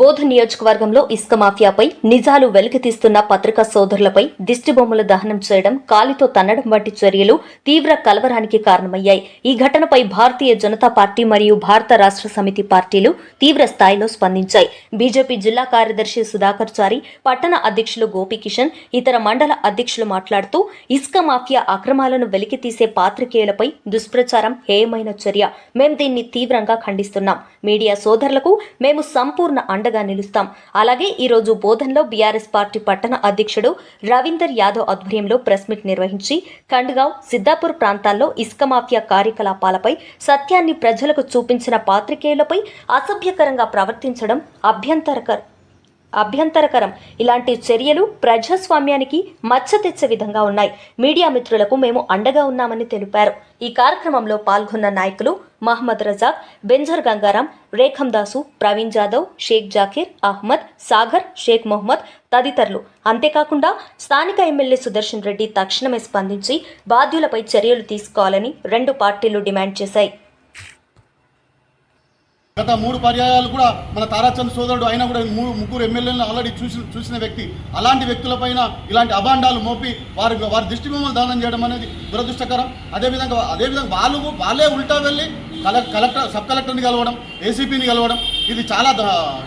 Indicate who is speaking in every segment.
Speaker 1: బోధ నియోజకవర్గంలో ఇసుక మాఫియాపై నిజాలు వెలికితీస్తున్న పత్రికా సోదరులపై దిష్టిబొమ్మలు దహనం చేయడం కాలితో తన్నడం వంటి చర్యలు తీవ్ర కలవరానికి కారణమయ్యాయి. ఈ ఘటనపై భారతీయ జనతా పార్టీ మరియు భారత రాష్ట్ర సమితి పార్టీలు తీవ్ర స్థాయిలో స్పందించాయి. బీజేపీ జిల్లా కార్యదర్శి సుధాకర్ చారి పట్టణ అధ్యక్షులు గోపికిషన్ ఇతర మండల అధ్యక్షులు మాట్లాడుతూ ఇసుక మాఫియా అక్రమాలను వెలికితీసే పాత్రికేయులపై దుష్ప్రచారం హేయమైన చర్య. మేం దీన్ని తీవ్రంగా ఖండిస్తున్నాం. మీడియా సోదరులకు మేము సంపూర్ణ అండగా నిలుస్తాం. అలాగే ఈ రోజు బోధన్లో బీఆర్ఎస్ పార్టీ పట్టణ అధ్యక్షుడు రవీందర్ యాదవ్ ఆధ్వర్యంలో ప్రెస్ మీట్ నిర్వహించి ఖండ్గావ్ సిద్దాపూర్ ప్రాంతాల్లో ఇసుక మాఫియా కార్యకలాపాలపై సత్యాన్ని ప్రజలకు చూపించిన పాత్రికేయులపై అసభ్యకరంగా ప్రవర్తించడం అభ్యంతరకర అభ్యంతరకరం. ఇలాంటి చర్యలు ప్రజాస్వామ్యానికి మచ్చ తెచ్చే విధంగా ఉన్నాయి. మీడియా మిత్రులకు మేము అండగా ఉన్నామని తెలిపారు. ఈ కార్యక్రమంలో పాల్గొన్న నాయకులు మహమ్మద్ రజాక్ బెంజర్ గంగారాం రేఖం దాసు ప్రవీణ్ జాదవ్ షేక్ జాకీర్ అహ్మద్ సాగర్ షేక్ మొహమ్మద్ తదితరులు. అంతేకాకుండా స్థానిక ఎమ్మెల్యే సుదర్శన్ రెడ్డి తక్షణమే స్పందించి బాధ్యులపై చర్యలు తీసుకోవాలని రెండు పార్టీలు డిమాండ్ చేశాయి.
Speaker 2: గత మూడు పర్యాయాలు కూడా మన తారాచంద్ సోదరుడు అయినా కూడా మూడు ముగ్గురు ఎమ్మెల్యేలను ఆల్రెడీ చూసి చూసిన వ్యక్తి. అలాంటి వ్యక్తులపైన ఇలాంటి అభాండాలు మోపి వారి వారి దృష్టి బొమ్మలు దానం చేయడం అనేది దురదృష్టకరం. అదేవిధంగా అదేవిధంగా వాళ్ళు వాళ్ళే ఉల్టా వెళ్ళి కలెక్టర్ సబ్ కలెక్టర్ని కలవడం ఏసీపీని కలవడం ఇది చాలా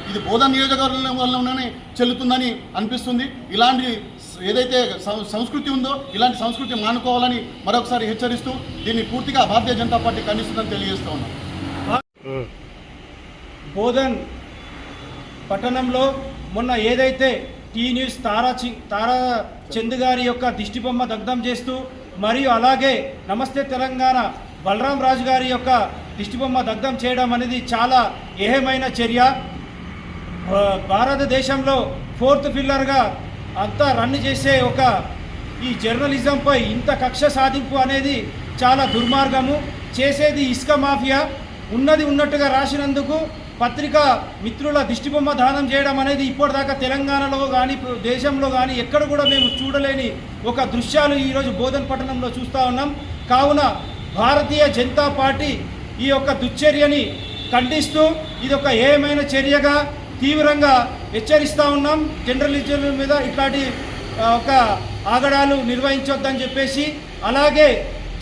Speaker 2: ఇది బోధన నియోజకవర్గంలోనే చెల్లుతుందని అనిపిస్తుంది. ఇలాంటి ఏదైతే సం- సంస్కృతి ఉందో ఇలాంటి సంస్కృతి మానుకోవాలని మరొకసారి హెచ్చరిస్తూ దీన్ని పూర్తిగా భారతీయ జనతా పార్టీ ఖండిస్తుందని తెలియజేస్తూ ఉన్నాం.
Speaker 3: బోధన్ పట్టణంలో మొన్న ఏదైతే టీ న్యూస్ తారా చి- తారా చంద్ గారి యొక్క దిష్టిబొమ్మ దగ్ధం చేస్తూ మరియు అలాగే నమస్తే తెలంగాణ బలరాం రాజు గారి యొక్క దిష్టిబొమ్మ దగ్ధం చేయడం అనేది చాలా ఏహమైన చర్య. భారతదేశంలో ఫోర్త్ పిల్లర్గా అంతా రన్ చేసే ఒక ఈ జర్నలిజంపై ఇంత కక్ష సాధింపు అనేది చాలా దుర్మార్గము. చేసేది ఇసుక మాఫియా. ఉన్నది ఉన్నట్టుగా రాసినందుకు పత్రికా మిత్రుల దిష్టిబొమ్మ దానం చేయడం అనేది ఇప్పటిదాకా తెలంగాణలో కానీ దేశంలో కానీ ఎక్కడ కూడా మేము చూడలేని ఒక దృశ్యాలు ఈరోజు బోధన్ పట్టణంలో చూస్తూ ఉన్నాం. కావున భారతీయ జనతా పార్టీ ఈ యొక్క దుశ్చర్యని ఖండిస్తూ ఇది ఒక ఏమైన చర్యగా తీవ్రంగా హెచ్చరిస్తూ ఉన్నాం. జర్నలిజం మీద ఇట్లాంటి ఒక ఆగడాలు నిర్వహించొద్దని చెప్పేసి అలాగే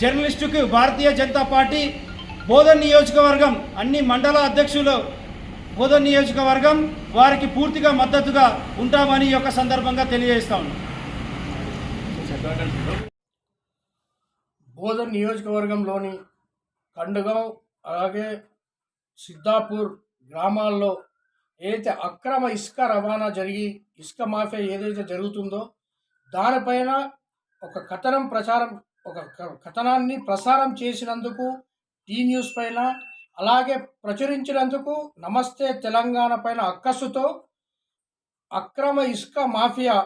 Speaker 3: జర్నలిస్టుకు భారతీయ జనతా పార్టీ బోధన్ నియోజకవర్గం అన్ని మండల అధ్యక్షులు బోధన్ నియోజకవర్గం వారికి పూర్తిగా మద్దతుగా ఉంటామని ఈ యొక్క సందర్భంగా తెలియజేస్తా ఉన్నాం.
Speaker 4: బోధన్ నియోజకవర్గంలోని కండుగం అలాగే సిద్ధాపూర్ గ్రామాల్లో ఏదైతే అక్రమ ఇసుక రవాణా జరిగి ఇసుక మాఫియా ఏదైతే జరుగుతుందో దానిపైన ఒక కథనం ప్రచారం ఒక క- కథనాన్ని ప్రసారం చేసినందుకు టీ న్యూస్ పైన అలాగే ప్రచురించినందుకు నమస్తే తెలంగాణ పైన అక్కసుతో అక్రమ ఇసుక మాఫియా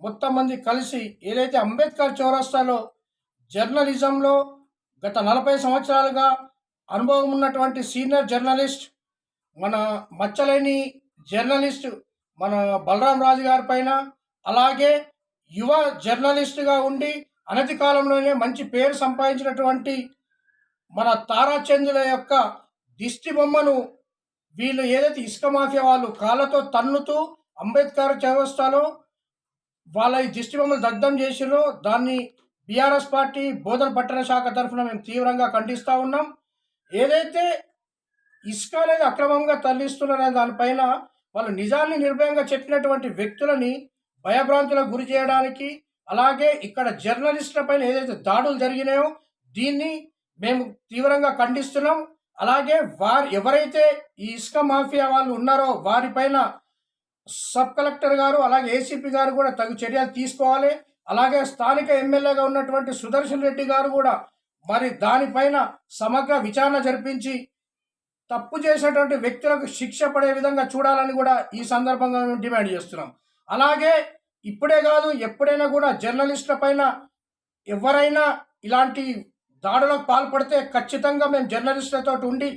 Speaker 4: మొత్తం మంది కలిసి ఏదైతే అంబేద్కర్ చౌరస్తాలో జర్నలిజంలో గత నలభై సంవత్సరాలుగా అనుభవం ఉన్నటువంటి సీనియర్ జర్నలిస్ట్ మన మచ్చలేని జర్నలిస్ట్ మన బలరాం రాజు గారి పైన అలాగే యువ జర్నలిస్ట్గా ఉండి అనతి కాలంలోనే మంచి పేరు సంపాదించినటువంటి మన తారాచంద్రుల యొక్క దిష్టి బొమ్మను వీళ్ళు ఏదైతే ఇసుక మాఫియా వాళ్ళు కాళ్ళతో తన్నుతూ అంబేద్కర్ చౌరస్తాలో వాళ్ళ ఈ దిష్టి బొమ్మలు దగ్ధం చేసిరో దాన్ని బీఆర్ఎస్ పార్టీ బోధన పట్టణ శాఖ తరఫున మేము తీవ్రంగా ఖండిస్తూ ఉన్నాం. ఏదైతే ఇసుక అనేది అక్రమంగా తరలిస్తున్నారనే దానిపైన వాళ్ళు నిజాన్ని నిర్భయంగా చెప్పినటువంటి వ్యక్తులని భయభ్రాంతులకు గురి చేయడానికి అలాగే ఇక్కడ జర్నలిస్టుల పైన ఏదైతే దాడులు జరిగినాయో దీన్ని మేము తీవ్రంగా ఖండిస్తున్నాం. అలాగే వారు ఎవరైతే ఈ ఇసుక మాఫియా వాళ్ళు ఉన్నారో వారిపైన సబ్ కలెక్టర్ గారు అలాగే ఏసీపీ గారు కూడా తగు చర్యలు తీసుకోవాలి. అలాగే స్థానిక ఎమ్మెల్యేగా ఉన్నటువంటి సుదర్శన్ రెడ్డి గారు కూడా మరి దానిపైన సమగ్ర విచారణ జరిపించి తప్పు చేసినటువంటి వ్యక్తులకు శిక్ష పడే విధంగా చూడాలని కూడా ఈ సందర్భంగా మేము డిమాండ్ చేస్తున్నాం అలాగే ఇప్పుడే కాదు ఎప్పుడైనా కూడా జర్నలిస్టుల పైన ఎవరైనా ఇలాంటి దాడులకు పాల్పడితే ఖచ్చితంగా మేము జర్నలిస్టులతో ఉండి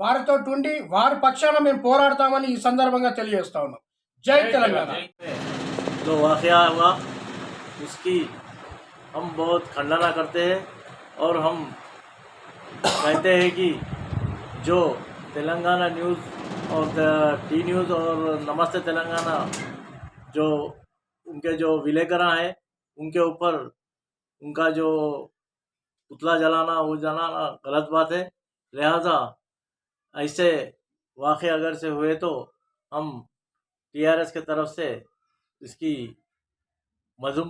Speaker 4: వారితో ఉండి వారి పక్షాన మేము పోరాడతామని ఈ సందర్భంగా తెలియజేస్తా ఉన్నాం జై తెలంగాణ
Speaker 5: जो वाक़या हुआ उसकी हम बहुत खंडना करते हैं और हम कहते हैं कि जो तेलंगाना न्यूज़ और टी न्यूज़ और नमस्ते तेलंगाना, जो उनके जो विलेकरा हैं, उनके ऊपर उनका जो पुतला जलाना, वो जलाना गलत बात है। लिहाजा ऐसे वाक़ अगर से हुए तो हम टीआरएस के तरफ़ से इसकी मजूम